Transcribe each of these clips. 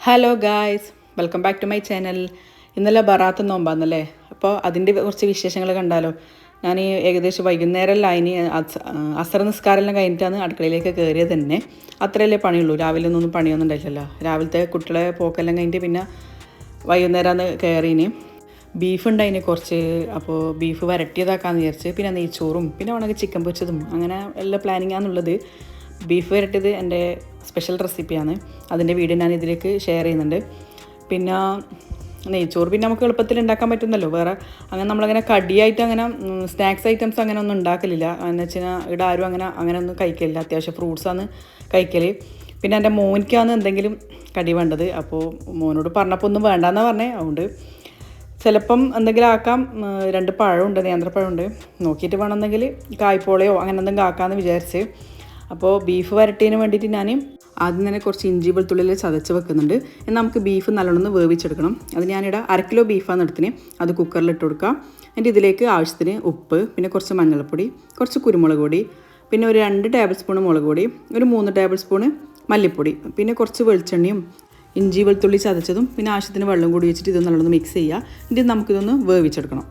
Hello guys welcome back to my channel ഇന്നലെ ബറാത്ത് നോമ്പാന്നല്ലേ? അപ്പോൾ അതിന്റെ കുറച്ച് വിശേഷങ്ങൾ കണ്ടാലോ? ഞാൻ ഈ ഏകദേശം വൈകുന്നേരമല്ല അതിന് അസർ നിസ്കാരമെല്ലാം കഴിഞ്ഞിട്ടാണ് അടുക്കളയിലേക്ക് കയറിയത് തന്നെ. അത്രയല്ലേ പണിയുള്ളൂ. രാവിലെ ഒന്നും പണിയൊന്നും ഉണ്ടായിട്ടില്ല രാവിലത്തെ കുട്ടികളെ പോക്കെല്ലാം കഴിഞ്ഞിട്ട് പിന്നെ വൈകുന്നേരമാണ് കയറിയിന് ബീഫ് ഉണ്ടായിന് കുറച്ച്. അപ്പോൾ ബീഫ് വരട്ടിയതാക്കാന്ന് വിചാരിച്ച് പിന്നെ നെയ്ച്ചോറും പിന്നെ ഉണക്ക് ചിക്കൻ പൊരിച്ചതും അങ്ങനെ എല്ലാ പ്ലാനിങ്ങാന്നുള്ളത് ബീഫ് വരട്ടിയത് എന്റെ സ്പെഷ്യൽ റെസിപ്പിയാണ് അതിന്റെ വീഡിയോ ഞാൻ ഇതിലേക്ക് ഷെയർ ചെയ്യുന്നുണ്ട്. പിന്നെ നെയ്ച്ചോറ് പിന്നെ നമുക്ക് എളുപ്പത്തിൽ ഉണ്ടാക്കാൻ പറ്റുന്നല്ലോ. വേറെ അങ്ങനെ നമ്മളങ്ങനെ കടിയായിട്ട് അങ്ങനെ സ്നാക്സ് ഐറ്റംസ് അങ്ങനെ ഒന്നും ഉണ്ടാക്കലില്ല. എന്ന് വെച്ച് കഴിഞ്ഞാൽ ഇവിടെ ആരും അങ്ങനെ അങ്ങനെ ഒന്നും കഴിക്കലില്ല. അത്യാവശ്യം ഫ്രൂട്ട്സാണ് കഴിക്കൽ പിന്നെ എന്റെ മോനിക്കാണ് എന്തെങ്കിലും കടി വേണ്ടത്. അപ്പോൾ മോനോട് പറഞ്ഞപ്പോൾ ഒന്നും വേണ്ടാന്നാണ് പറഞ്ഞേ. അതുകൊണ്ട് ചിലപ്പം എന്തെങ്കിലും ആക്കാം. രണ്ട് പഴമുണ്ട് നേന്ത്രപ്പഴമുണ്ട് നോക്കിയിട്ട് വേണമെന്നെങ്കിൽ കായ്പോളയോ അങ്ങനെ എന്തെങ്കിലും ആക്കാമെന്ന് വിചാരിച്ച് അപ്പോൾ ബീഫ് വരട്ടിയതിന് വേണ്ടിയിട്ട് ഞാൻ ആദ്യം തന്നെ കുറച്ച് ഇഞ്ചി വെളുത്തുള്ളിൽ ചതച്ച് വെക്കുന്നുണ്ട്. എന്നാൽ നമുക്ക് ബീഫ് നല്ലോണം വേവിച്ചെടുക്കണം. അത് ഞാനിവിടെ അര കിലോ ബീഫാണ് എടുത്തിന്. അത് കുക്കറിൽ ഇട്ട് കൊടുക്കാം. എന്റെ ഇതിലേക്ക് ആവശ്യത്തിന് ഉപ്പ് പിന്നെ കുറച്ച് മഞ്ഞൾപ്പൊടി കുറച്ച് കുരുമുളക് പൊടി പിന്നെ ഒരു രണ്ട് ടേബിൾ സ്പൂൺ മുളക് പൊടി ഒരു മൂന്ന് ടേബിൾ സ്പൂണ് മല്ലിപ്പൊടി പിന്നെ കുറച്ച് വെളിച്ചെണ്ണയും ഇഞ്ചി വെളുത്തുള്ളി ചതച്ചതും പിന്നെ ആവശ്യത്തിന് വെള്ളം കൂടി വെച്ചിട്ട് ഇത് നല്ലോണം മിക്സ് ചെയ്യുക. എന്നിട്ട് നമുക്കിതൊന്ന് വേവിച്ചെടുക്കണം.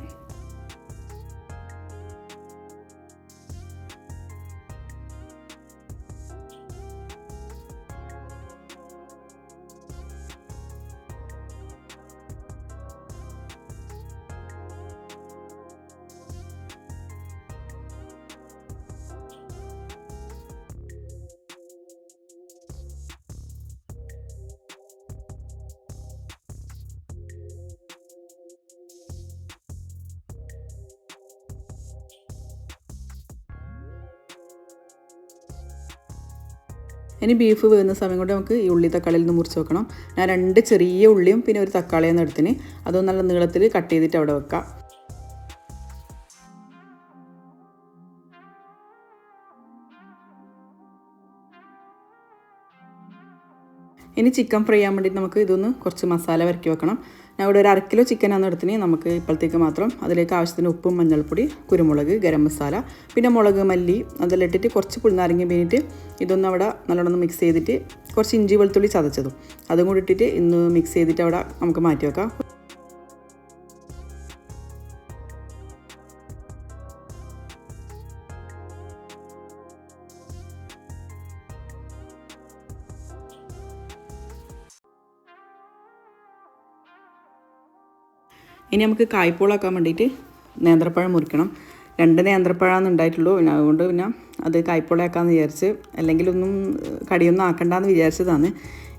ഇനി ബീഫ് വേകുന്ന സമയം കൊണ്ട് നമുക്ക് ഈ ഉള്ളി തക്കാളിയിൽ നിന്ന് മുറിച്ച് വെക്കണം. ഞാൻ രണ്ട് ചെറിയ ഉള്ളിയും പിന്നെ ഒരു തക്കാളിയും എടുത്തിന്. അതും നല്ല നീളത്തിൽ കട്ട് ചെയ്തിട്ട് അവിടെ വെക്കാം. ഇനി ചിക്കൻ ഫ്രൈ ചെയ്യാൻ വേണ്ടിയിട്ട് നമുക്ക് ഇതൊന്ന് കുറച്ച് മസാല വരക്കി വെക്കണം. ഞാൻ ഇവിടെ ഒരു കിലോ ചിക്കനാണ് എടുത്തിന്. നമുക്ക് ഇപ്പോഴത്തേക്ക് മാത്രം അതിലേക്ക് ആവശ്യത്തിന് ഉപ്പും മഞ്ഞൾപ്പൊടി കുരുമുളക് ഗരം മസാല പിന്നെ മുളക് മല്ലി അതെല്ലാം ഇട്ടിട്ട് കുറച്ച് പുളിനാരങ്ങ പിന്നിട്ട് ഇതൊന്നും അവിടെ നല്ലോണം മിക്സ് ചെയ്തിട്ട് കുറച്ച് ഇഞ്ചി വെളുത്തുള്ളി ചതച്ചതും. അതും കൂടി ഇട്ടിട്ട് ഇന്ന് മിക്സ് ചെയ്തിട്ട് അവിടെ നമുക്ക് മാറ്റി വെക്കാം. ഇനി നമുക്ക് കായ്പോളാക്കാൻ വേണ്ടിയിട്ട് നേന്ത്രപ്പഴം മുറിക്കണം. രണ്ട് നേന്ത്രപ്പഴമാണ് ഉണ്ടായിട്ടുള്ളൂ. പിന്നെ അതുകൊണ്ട് പിന്നെ അത് കായ്പോളയാക്കാമെന്ന് വിചാരിച്ച് അല്ലെങ്കിൽ ഒന്നും കടിയൊന്നും ആക്കണ്ടെന്ന് വിചാരിച്ചതാണ്.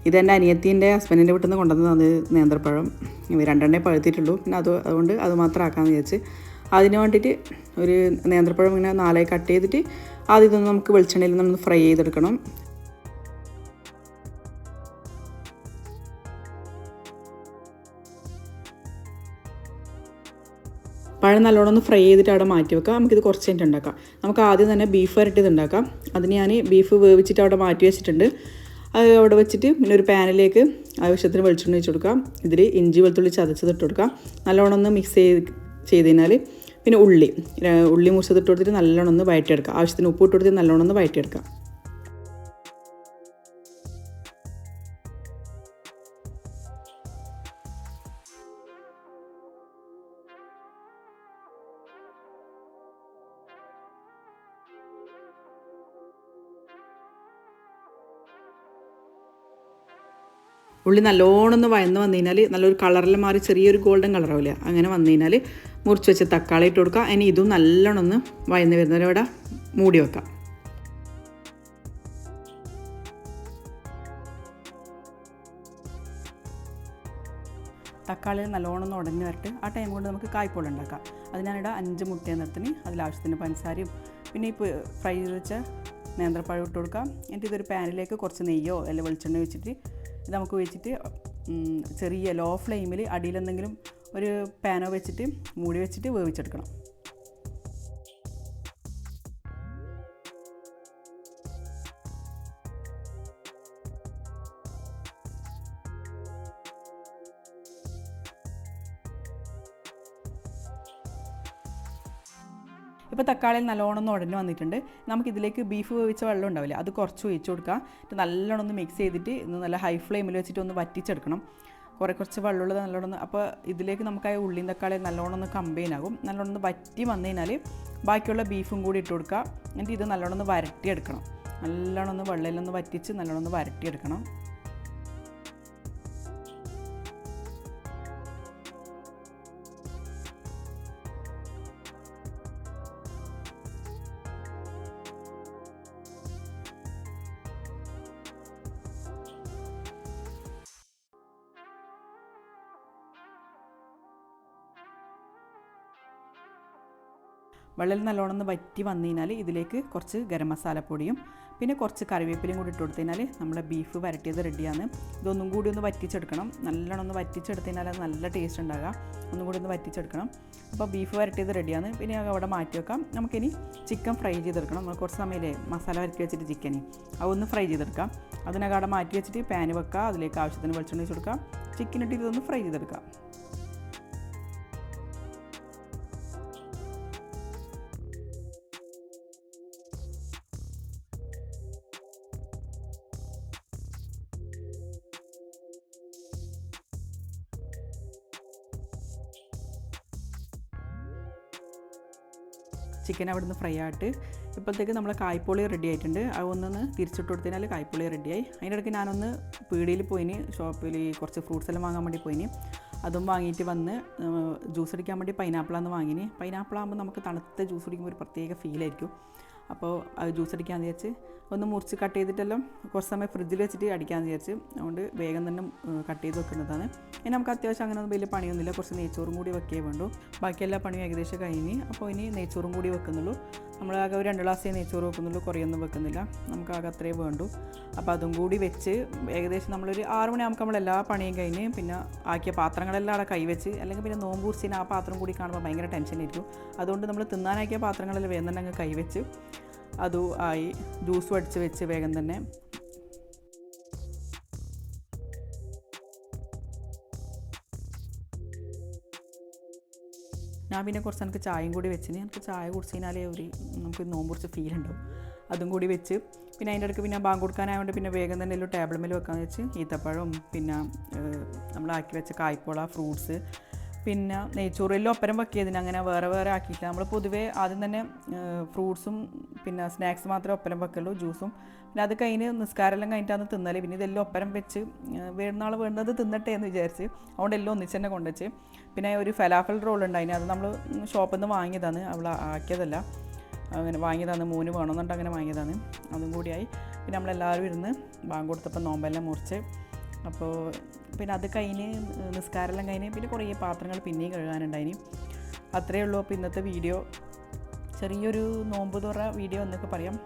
ഇതെന്റെ അനിയത്തീന്റെ ഹസ്ബൻഡിന്റെ വീട്ടിൽ നിന്ന് കൊണ്ടുവന്നതാണ് നേന്ത്രപ്പഴം. രണ്ടെണ്ണേ പഴുത്തിട്ടുള്ളൂ. പിന്നെ അത് അതുകൊണ്ട് അത് മാത്രം ആക്കാമെന്ന് വിചാരിച്ച് അതിന് വേണ്ടിയിട്ട് ഒരു നേന്ത്രപ്പഴം ഇങ്ങനെ നാലായി കട്ട് ചെയ്തിട്ട് ആദ്യം ഇതൊന്ന് നമുക്ക് വെളിച്ചെണ്ണയിൽ നിന്ന് ഫ്രൈ ചെയ്തെടുക്കണം. പഴം നല്ലോണം ഒന്ന് ഫ്രൈ ചെയ്തിട്ട് അവിടെ മാറ്റി വെക്കാം. നമുക്കിത് കുറച്ച് കഴിഞ്ഞിട്ട് ഉണ്ടാക്കാം. നമുക്ക് ആദ്യം തന്നെ ബീഫ് വരട്ടിയത് ഉണ്ടാക്കാം. അതിന് ഞാൻ ബീഫ് വേവിച്ചിട്ട് അവിടെ മാറ്റി വെച്ചിട്ടുണ്ട്. അത് അവിടെ വെച്ചിട്ട് പിന്നെ ഒരു പാനിലേക്ക് ആവശ്യത്തിന് വെളിച്ചെണ്ണ വെച്ച് കൊടുക്കാം. ഇതിൽ ഇഞ്ചി വെളുത്തുള്ളി ചതച്ചത് ഇട്ട് കൊടുക്കാം. നല്ലോണം ഒന്ന് മിക്സ് ചെയ്ത് ചെയ്ത് കഴിഞ്ഞാൽ പിന്നെ ഉള്ളി ഉള്ളി മുറിച്ചത് ഇട്ട് കൊടുത്തിട്ട് നല്ലോണം ഒന്ന് വയറ്റിയെടുക്കാം ആവശ്യത്തിന് ഉപ്പ് ഇട്ട് കൊടുത്തിട്ട് നല്ലോണം ഒന്ന് വഴറ്റിയെടുക്കാം. ഉള്ളി നല്ലോണം ഒന്ന് വയന്ന് വന്നു കഴിഞ്ഞാൽ നല്ലൊരു കളറിൽ മാറി ചെറിയൊരു ഗോൾഡൻ കളറാവില്ല അങ്ങനെ വന്നു കഴിഞ്ഞാൽ മുറിച്ച് വെച്ച് തക്കാളി ഇട്ട് കൊടുക്കുക ഇനി ഇതും നല്ലോണം ഒന്ന് വയന്ന് വരുന്നവരെ ഇവിടെ മൂടി വെക്കാം. തക്കാളി നല്ലോണം ഒന്ന് ഉടഞ്ഞു വരട്ട്. ആ ടൈം കൊണ്ട് നമുക്ക് കായ്പോളം ഉണ്ടാക്കാം. അത് ഞാനിവിടെ അഞ്ച് മുട്ട നിർത്തിന്. അതിലാവശ്യത്തിന് പഞ്ചസാരയും പിന്നെ ഇപ്പോൾ ഫ്രൈ ചെയ്ത് വെച്ച നേന്ത്രപ്പഴം ഇട്ട് കൊടുക്കാം. എന്നിട്ട് ഇതൊരു പാനിലേക്ക് കുറച്ച് നെയ്യോ അല്ലെങ്കിൽ വെളിച്ചെണ്ണ വെച്ചിട്ട് ഇത് നമുക്ക് വെച്ചിട്ട് ചെറിയ ലോ ഫ്ലെയിമിൽ അടിയിലെന്തെങ്കിലും ഒരു പാനോ വെച്ചിട്ട് മൂടി വെച്ചിട്ട് വേവിച്ചെടുക്കണം. ഇപ്പോൾ തക്കാളി നല്ലോണം ഒന്ന് ഉടഞ്ഞു വന്നിട്ടുണ്ട്. നമുക്കിതിലേക്ക് ബീഫ് വേവിച്ച വെള്ളം ഉണ്ടാവില്ല അത് കുറച്ച് ഒഴിച്ച് കൊടുക്കുക. എന്നിട്ട് നല്ലോണം ഒന്ന് മിക്സ് ചെയ്തിട്ട് നല്ല ഹൈ ഫ്ലെയിമിൽ വെച്ചിട്ട് ഒന്ന് വറ്റിച്ചെടുക്കണം. കുറേ കുറച്ച് വെള്ളമുള്ളത് നല്ലോണം അപ്പോൾ ഇതിലേക്ക് നമുക്ക് ആ ഉള്ളിയും തക്കാളി നല്ലോണം ഒന്ന് കമ്പൈൻ ആകും നല്ലോണം ഒന്ന് വറ്റി വന്നു കഴിഞ്ഞാൽ ബാക്കിയുള്ള ബീഫും കൂടി ഇട്ട് കൊടുക്കുക. എന്നിട്ട് ഇത് നല്ലോണം ഒന്ന് വരട്ടിയെടുക്കണം. നല്ലോണം ഒന്ന് വെള്ളയിലൊന്ന് വറ്റിച്ച് നല്ലോണം ഒന്ന് വരട്ടിയെടുക്കണം. വെള്ളം നല്ലോണം ഒന്ന് വറ്റി വന്നു കഴിഞ്ഞാൽ ഇതിലേക്ക് കുറച്ച് ഗരം മസാലപ്പൊടിയും പിന്നെ കുറച്ച് കറിവേപ്പിലയും കൂടി ഇട്ട് കൊടുത്തു കഴിഞ്ഞാൽ നമ്മുടെ ബീഫ് വരട്ടിയത് റെഡിയാണ് ഇതൊന്നും കൂടി ഒന്ന് വറ്റിച്ചെടുക്കണം. നല്ലോണം ഒന്ന് വറ്റിച്ചെടുത്തു കഴിഞ്ഞാൽ അത് നല്ല ടേസ്റ്റ് ഉണ്ടാകുക ഒന്നും കൂടി ഒന്ന് വറ്റിച്ചെടുക്കണം. അപ്പോൾ ബീഫ് വരട്ടിയത് റെഡിയാണ് പിന്നെ അവിടെ മാറ്റി വെക്കാം. നമുക്കിനി ചിക്കൻ ഫ്രൈ ചെയ്തെടുക്കണം. നമ്മൾ കുറച്ച് സമയമല്ലേ മസാല വരട്ടി വെച്ചിട്ട് ചിക്കന് അതൊന്ന് ഫ്രൈ ചെയ്തെടുക്കാം. അതിനകം അവിടെ മാറ്റി വെച്ചിട്ട് പാന് വെക്കുക അതിലേക്ക് ആവശ്യത്തിന് വെളിച്ചെണ്ണ വെച്ച് ചിക്കൻ ഇട്ട് ഇതൊന്ന് ഫ്രൈ ചെയ്തെടുക്കാം. ചിക്കൻ അവിടെ നിന്ന് ഫ്രൈ ആയിട്ട്. ഇപ്പോഴത്തേക്ക് നമ്മൾ കായ്പോളി റെഡി ആയിട്ടുണ്ട്. അത് ഒന്നൊന്ന് തിരിച്ചിട്ട് കൊടുത്തതിനാൽ കായ്പോളി അതിന്റെ ഇടയ്ക്ക് ഞാനൊന്ന് പീടിയിൽ പോയിന്. ഷോപ്പിൽ കുറച്ച് ഫ്രൂട്ട്സ് എല്ലാം വാങ്ങാൻ വേണ്ടി പോയിന്. അതും വാങ്ങിയിട്ട് വന്ന് ജ്യൂസ് അടിക്കാൻ വേണ്ടി പൈനാപ്പിളാന്ന് വാങ്ങിന്. പൈനാപ്പിൾ ആകുമ്പോൾ നമുക്ക് തണുത്ത ജ്യൂസ് കുടിക്കുമ്പോൾ ഒരു പ്രത്യേക ഫീലായിരിക്കും അപ്പോൾ അത് ജ്യൂസ് അടിക്കാമെന്ന് വിചാരിച്ച് ഒന്ന് മുറിച്ച് കട്ട് ചെയ്തിട്ടെല്ലാം കുറച്ച് സമയം ഫ്രിഡ്ജിൽ വെച്ചിട്ട് അടിക്കാമെന്ന് വിചാരിച്ച്. അതുകൊണ്ട് വേഗം തന്നെ കട്ട് ചെയ്ത് വെക്കുന്നതാണ്. ഇനി നമുക്ക് അത്യാവശ്യം അങ്ങനെ ഒന്നും വലിയ പണിയൊന്നുമില്ല. കുറച്ച് നെയ്ച്ചോറും കൂടി വെക്കേ വേണ്ടു. ബാക്കി എല്ലാ പണിയും ഏകദേശം കഴിഞ്ഞ് അപ്പോൾ ഇനി നെയ്ച്ചോറും കൂടി വെക്കുന്നുള്ളൂ. നമ്മളാകെ ഒരു രണ്ട് ഗ്ലാസ് നെയ്ച്ചോറ് വെക്കുന്നുള്ളൂ കുറേയൊന്നും വെക്കുന്നില്ല. നമുക്കാകെ അത്രേ വേണ്ടു. അപ്പോൾ അതും കൂടി വെച്ച് ഏകദേശം നമ്മളൊരു ആറ് മണിയാകുമ്പോൾ നമ്മൾ എല്ലാ പണിയും കഴിഞ്ഞ് പിന്നെ ആക്കിയ പാത്രങ്ങളെല്ലാം അവിടെ കൈവച്ച് അല്ലെങ്കിൽ പിന്നെ നോമ്പൂർച്ചിന് ആ പാത്രം കൂടി കാണുമ്പോൾ ഭയങ്കര ടെൻഷനായിരിക്കും അതുകൊണ്ട് നമ്മൾ തിന്നാനാക്കിയ പാത്രങ്ങളെല്ലാം വേഗം തന്നെ അങ്ങ് കൈവച്ച് അതും ആയി ജ്യൂസും അടിച്ച് വെച്ച് വേഗം തന്നെ ഞാൻ പിന്നെ കുറച്ച് എനിക്ക് ചായയും കൂടി വെച്ചിന് എനിക്ക് ചായ കുടിച്ചതിനാലേ ഒരു നമുക്ക് നോമ്പ് കുറച്ച് ഫീൽ ഉണ്ടാവും. അതും കൂടി വെച്ച് പിന്നെ അതിന്റെ ഇടയ്ക്ക് പിന്നെ ബാങ്ക് കൊടുക്കാനായതുകൊണ്ട് പിന്നെ വേഗം തന്നെ എല്ലാം ടേബിൾ മേൽ വെക്കാമെന്ന് വെച്ച് ഈത്തപ്പഴവും പിന്നെ നമ്മളാക്കി വെച്ച കായ്പോള ഫ്രൂട്ട്സ് പിന്നെ നെയ്ച്ചോറെല്ലാം ഒപ്പരം വെക്കിയതിന് അങ്ങനെ വേറെ വേറെ ആക്കിയിട്ട് നമ്മൾ പൊതുവേ ആദ്യം തന്നെ ഫ്രൂട്ട്സും പിന്നെ സ്നാക്സ് മാത്രമേ ഒപ്പരം വെക്കുള്ളൂ ജ്യൂസും പിന്നെ അത് കഴിഞ്ഞ് നിസ്കാരമെല്ലാം കഴിഞ്ഞിട്ടാണ് തിന്നൽ. പിന്നെ ഇതെല്ലാം ഒപ്പരം വെച്ച് വേണമെന്നാൾ വേണ്ടത് തിന്നട്ടെ എന്ന് വിചാരിച്ച് അതുകൊണ്ട് എല്ലാം ഒന്നിച്ച് തന്നെ കൊണ്ടുവച്ച്. പിന്നെ ഒരു ഫലാഫൽ റോൾ ഉണ്ടായിന്. അത് നമ്മൾ ഷോപ്പിൽ നിന്ന് വാങ്ങിയതാണ്. അവൾ ആക്കിയതല്ല. അങ്ങനെ വാങ്ങിയതാണ്. മൂന്ന് വേണമെന്നുണ്ട് അങ്ങനെ വാങ്ങിയതാണ്. അതും കൂടിയായി. പിന്നെ നമ്മളെല്ലാവരും ഇരുന്ന് ബാങ്ക് കൊടുത്തപ്പോൾ നോമ്പെല്ലാം മുറിച്ച്. അപ്പോൾ പിന്നെ അത് കഴിഞ്ഞ് നിസ്കാരമെല്ലാം കഴിഞ്ഞ് പിന്നെ കുറേ പാത്രങ്ങൾ പിന്നെയും കഴുകാനുണ്ടായിന്. അത്രയേ ഉള്ളൂ. അപ്പോൾ ഇന്നത്തെ വീഡിയോ. ചെറിയൊരു നോമ്പ് തുറ വീഡിയോ എന്നൊക്കെ പറയാം.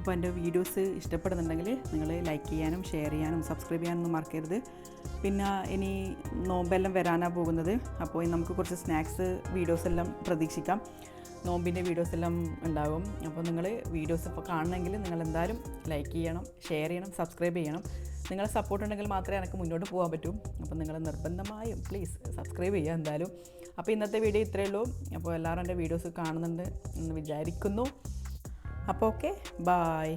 അപ്പോൾ എന്റെ വീഡിയോസ് ഇഷ്ടപ്പെടുന്നുണ്ടെങ്കിൽ നിങ്ങൾ ലൈക്ക് ചെയ്യാനും ഷെയർ ചെയ്യാനും സബ്സ്ക്രൈബ് ചെയ്യാനൊന്നും മറക്കരുത്. പിന്നെ ഇനി നോമ്പെല്ലാം വരാനാണ് പോകുന്നത്. അപ്പോൾ നമുക്ക് കുറച്ച് സ്നാക്സ് വീഡിയോസ് എല്ലാം പ്രതീക്ഷിക്കാം. നോമ്പിന്റെ വീഡിയോസ് എല്ലാം ഉണ്ടാകും അപ്പോൾ നിങ്ങൾ വീഡിയോസ് ഇപ്പോൾ കാണണമെങ്കിൽ നിങ്ങൾ എന്തായാലും ലൈക്ക് ചെയ്യണം ഷെയർ ചെയ്യണം സബ്സ്ക്രൈബ് ചെയ്യണം. നിങ്ങളെ സപ്പോർട്ട് ഉണ്ടെങ്കിൽ മാത്രമേ എനിക്ക് മുന്നോട്ട് പോകാൻ പറ്റൂ. അപ്പോൾ നിങ്ങൾ നിർബന്ധമായും പ്ലീസ് സബ്സ്ക്രൈബ് ചെയ്യുക എന്തായാലും. അപ്പോൾ ഇന്നത്തെ വീഡിയോ ഇത്രയേ ഉള്ളൂ. അപ്പോൾ എല്ലാവരും എന്റെ വീഡിയോസ് കാണുന്നുണ്ട് എന്ന് വിചാരിക്കുന്നു. അപ്പോൾ ഓക്കെ ബായ്